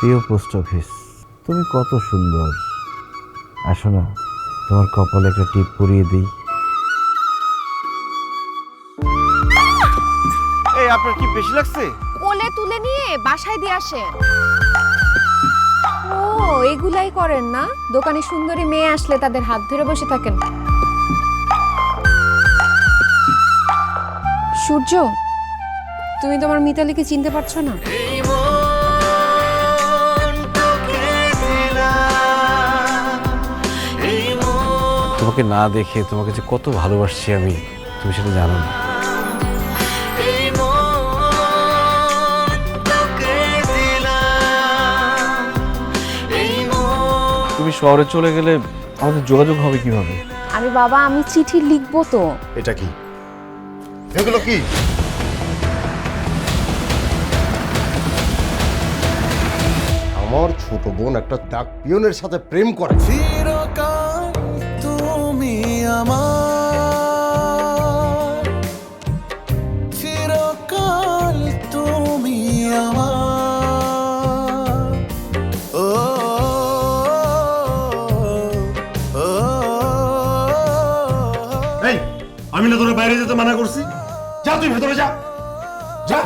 প্রিয় post office তুমি কত সুন্দর। আসো না তোমার কপালে একটা টিপ পরিয়ে দিই। এই আপনার কি বেশি লাগছে? কোলে তুলে নিয়ে বাসায় দিয়ে আসেন। ও এগুলাই করেন না? দোকানে সুন্দরী মেয়ে আসলে তাদের হাত ধরে বসে থাকেন। সূর্য তুমি তোমার মিতালিকে চিনতে পারছ না? তোমাকে না দেখে তোমাকে যে কত ভালোবাসছি আমি তুমি সেটা জানো না। তুমি শহরে চলে গেলে আমাদের যোগাযোগ হবে কীভাবে? আরে বাবা আমি চিঠি লিখব তো। এটা কি? এগুলো কি? আমার ছোট বোন একটা ডাক পিয়নের সাথে প্রেম করে। আমি না তোরা বাইরে যেতে মানা করছি। যা তুই ভেতরে যা। যা।